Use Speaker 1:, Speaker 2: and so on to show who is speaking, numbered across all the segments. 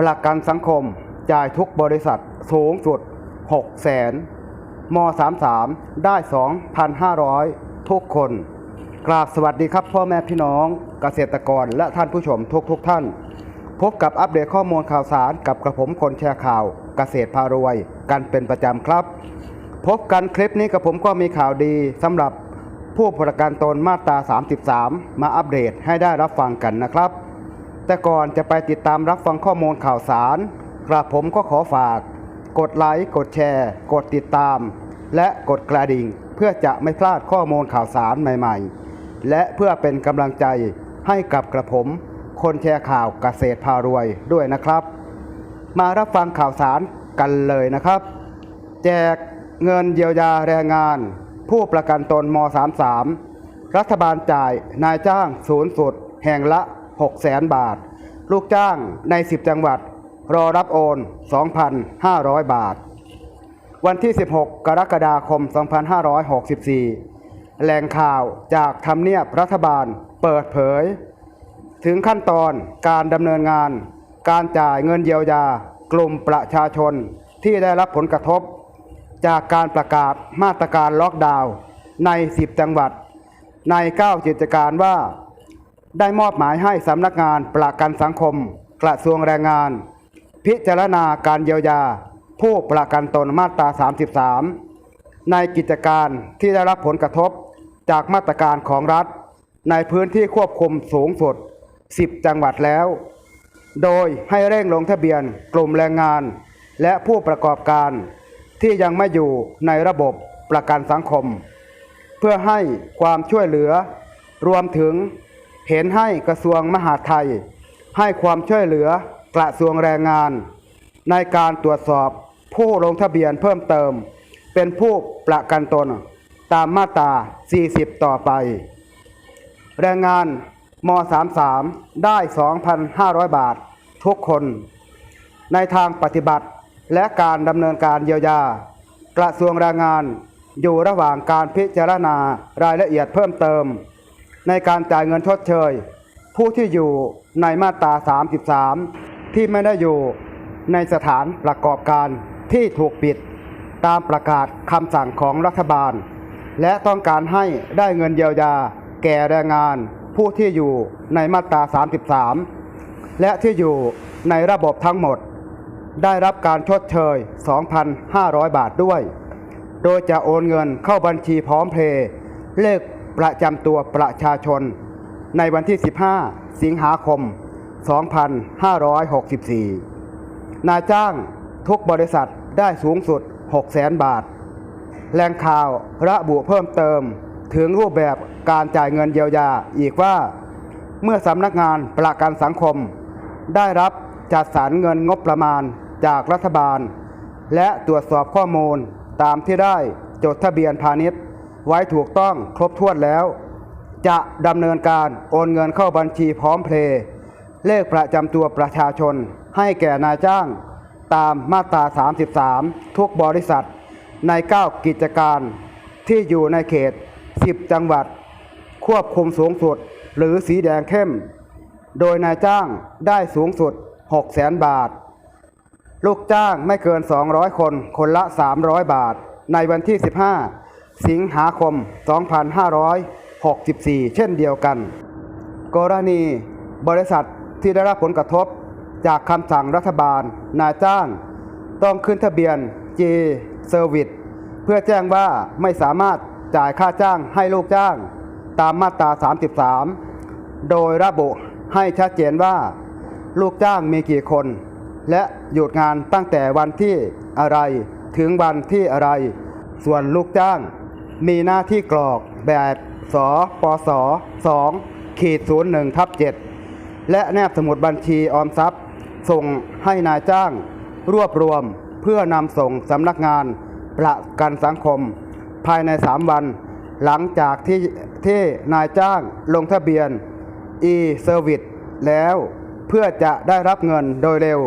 Speaker 1: ประกันสังคมจ่ายทุกบริษัทสูงสุด 6 แสนม33 ได้ 2,500 ทุกคน กราบสวัสดีครับพ่อแม่พี่น้องเกษตรกรและท่านผู้ชมทุกทุกท่าน พบกับอัปเดตข้อมูลข่าวสารกับกระผมคนแชร์ข่าวเกษตรพารวย กันเป็นประจำครับ พบกันคลิปนี้กับผมก็มีข่าวดีสำหรับผู้ประกันตนมาตรา 33 มาอัปเดตให้ได้รับฟังกันนะครับ แต่ก่อนจะไปติดตามรับฟังข้อมูลข่าวสาร กระผมก็ขอฝาก กดไลค์กดแชร์ กดติดตาม และกดกระดิ่งเพื่อจะไม่พลาดข้อมูลข่าวสารใหม่ๆ และเพื่อเป็นกำลังใจให้กับกระผม คนแชร์ข่าวเกษตรพารวยด้วยนะครับ มารับฟังข่าวสารกันเลยนะครับ แจกเงินเยียวยาแรงงาน ผู้ประกันตนม 33 รัฐบาลจ่ายนายจ้างศูนย์สุด แห่งละ 6แสนบาท ลูกจ้างใน 10 จังหวัด รอรับโอน 2,500 บาท วันที่ 16 กรกฎาคม 2564 แหล่งข่าวจากทำเนียบรัฐบาลเปิดเผย ถึงขั้นตอนการดำเนินงาน การจ่ายเงินเยียวยากลุ่มประชาชนที่ได้รับผลกระทบ จากการประกาศมาตรการล็อกดาวน์ใน 10 จังหวัด ใน 9 กิจการว่า ได้มอบหมายให้สำนักงานประกันสังคม กระทรวงแรงงาน พิจารณาการเยียวยา ผู้ประกันตนมาตรา 33 ในกิจการที่ได้รับผลกระทบจากมาตรการของรัฐ ในพื้นที่ควบคุมสูงสุด 10 จังหวัดแล้ว โดยให้เร่งลงทะเบียนกลุ่มแรงงาน และผู้ประกอบการที่ยังไม่อยู่ในระบบประกันสังคม เพื่อให้ความช่วยเหลือ รวมถึง เห็นให้กระทรวงมหาดไทย ให้ความช่วยเหลือกระทรวงแรงงาน ในการตรวจสอบผู้ลงทะเบียนเพิ่มเติม เป็นผู้ประกันตนตามมาตรา 40 ต่อไป แรงงานม 33 ได้ 2,500 บาท ทุกคน ในทางปฏิบัติและการดำเนินการเยียวยา กระทรวงแรงงานอยู่ระหว่างการพิจารณารายละเอียดเพิ่มเติม ในการจ่ายเงินชดเชย ผู้ที่อยู่ในมาตรา 33 ที่ไม่ได้อยู่ในสถานประกอบการที่ถูกปิด ตามประกาศคำสั่งของรัฐบาล และต้องการให้ได้เงินเยียวยา แก่แรงงานผู้ที่อยู่ในมาตรา 33 และที่อยู่ในระบบทั้งหมด ได้รับการชดเชย 2,500 บาทด้วย โดยจะโอนเงินเข้าบัญชีพร้อมเพย์เลข ประจำตัวประชาชน ในวันที่ 15 สิงหาคม 2564 นายจ้างทุกบริษัทได้สูงสุด 600,000 บาท แหล่งข่าวระบุเพิ่มเติมถึงรูปแบบการจ่ายเงินเยียวยาอีกว่า เมื่อสำนักงานประกันสังคม ได้รับจัดสรรเงินงบประมาณจากรัฐบาล และตรวจสอบข้อมูลตามที่ได้จดทะเบียนพาณิชย์ ไว้ถูกต้องครบถ้วนแล้ว จะดำเนินการโอนเงินเข้าบัญชีพร้อมเพลย์เลขประจำตัวประชาชน ให้แก่นายจ้าง ตามมาตรา 33 ทุกบริษัท ใน 9 กิจการที่อยู่ในเขต 10 จังหวัด ควบคุมสูงสุดหรือสีแดงเข้ม โดยนายจ้างได้สูงสุด 6 0 0 0 0 0 บาท ลูกจ้างไม่เกิน 200 คน คนละ 300 บาท ในวันที่ 15 สิงหาคม 2564 เช่นเดียวกัน กรณีบริษัทที่ได้รับผลกระทบจากคำสั่งรัฐบาล นายจ้าง ต้องขึ้นทะเบียน G Service เพื่อแจ้งว่าไม่สามารถจ่ายค่าจ้างให้ลูกจ้าง ตามมาตรา 33 โดยระบุให้ชัดเจนว่า ลูกจ้างมีกี่คน และหยุดงานตั้งแต่วันที่อะไรถึงวันที่อะไร ส่วนลูกจ้าง มีหน้าที่กรอกแบบสปส2ขีด01ทับ7และแนบสมุดบัญชีออมทรัพย์ ส่งให้นายจ้าง รวบรวมเพื่อนำส่งสำนักงานประกันสังคม ภายใน 3 วัน หลังจากที่ที่นายจ้างลงทะเบียน e-service แล้วเพื่อจะได้รับเงินโดยเร็ว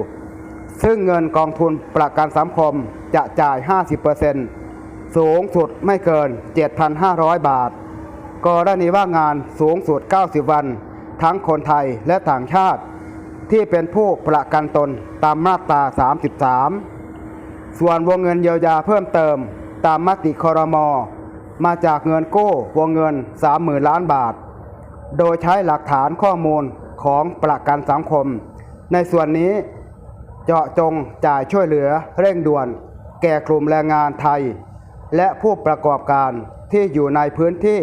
Speaker 1: ซึ่งเงินกองทุนประกันสังคมจะจ่าย 50% สูงสุดไม่เกิน 7,500 บาท กรณีว่างงานสูงสุด 90 วัน ทั้งคนไทยและต่างชาติ ที่เป็นผู้ประกันตนตามมาตรา 33 ส่วนวงเงินเยียวยาเพิ่มเติมตามมติคอรมอมาจากเงินกู้วงเงิน 30,000 ล้านบาท โดยใช้หลักฐานข้อมูลของประกันสังคม ในส่วนนี้เจาะจงจ่ายช่วยเหลือเร่งด่วน แก่กลุ่มแรงงานไทย และผู้ประกอบการที่อยู่ในพื้นที่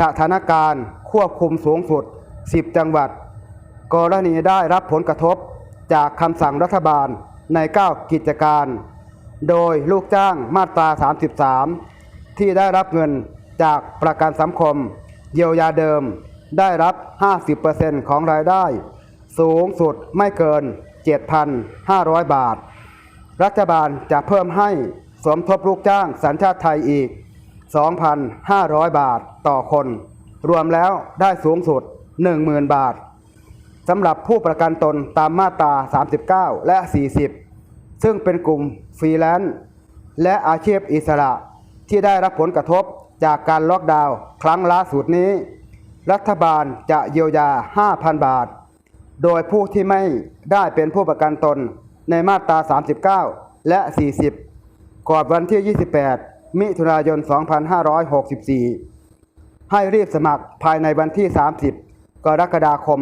Speaker 1: สถานการณ์ควบคุมสูงสุด 10 จังหวัด กรณีได้รับผลกระทบจากคำสั่งรัฐบาลใน 9 กิจการ โดยลูกจ้างมาตรา 33 ที่ได้รับเงินจากประกันสังคม เยียวยาเดิมได้รับ 50%ของรายได้ สูงสุดไม่เกิน 7,500 บาท รัฐบาลจะเพิ่มให้ สมทบลูกจ้างสัญชาติไทยอีก 2,500 บาทต่อคน รวมแล้วได้สูงสุด 10,000 บาทสำหรับผู้ประกันตนตามมาตรา 39 และ 40 ซึ่งเป็นกลุ่มฟรีแลนซ์และอาชีพอิสระที่ได้รับผลกระทบจากการล็อกดาวน์ครั้งล่าสุดนี้ รัฐบาลจะเยียวยา 5,000 บาท โดยผู้ที่ไม่ได้เป็นผู้ประกันตนในมาตรา 39 และ 40 ก่อนวันที่ 28 มิถุนายน 2564 ให้รีบสมัครภายในวันที่ 30 กรกฎาคม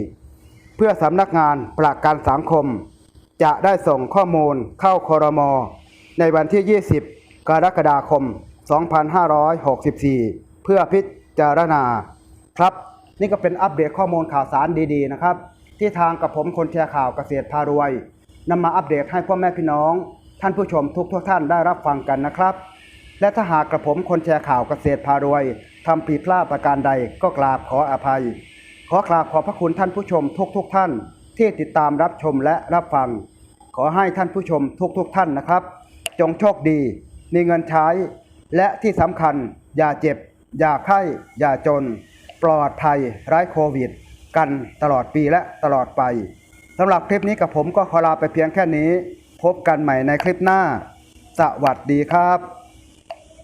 Speaker 1: 2564 เพื่อสำนักงานประกันสังคม จะได้ส่งข้อมูลเข้าคอรมอในวันที่ 20 กรกฎาคม 2564 เพื่อพิจารณาครับ นี่ก็เป็นอัปเดตข้อมูลข่าวสารดีๆนะครับ ที่ทางกับผมคนแชร์ข่าวเกษตรพารวย นำมาอัปเดตให้พ่อแม่พี่น้อง ท่านผู้ชมทุกทุกท่านได้รับฟังกันนะครับ และถ้าหากกระผมคนแชร์ข่าวเกษตรพารวยทำผิดพลาดประการใดก็กราบขออภัย ขอกราบขอบพระคุณท่านผู้ชมทุกทุกท่าน ที่ติดตามรับชมและรับฟัง ขอให้ท่านผู้ชมทุกๆท่านนะครับ จงโชคดี มีเงินใช้ และที่สำคัญ อย่าเจ็บ อย่าไข้อย่าจน ปลอดภัยไร้โควิด กันตลอดปีและตลอดไป สำหรับคลิปนี้กับผมก็ขอลาไปเพียงแค่นี้ พบกันใหม่ในคลิปหน้า สวัสดีครับ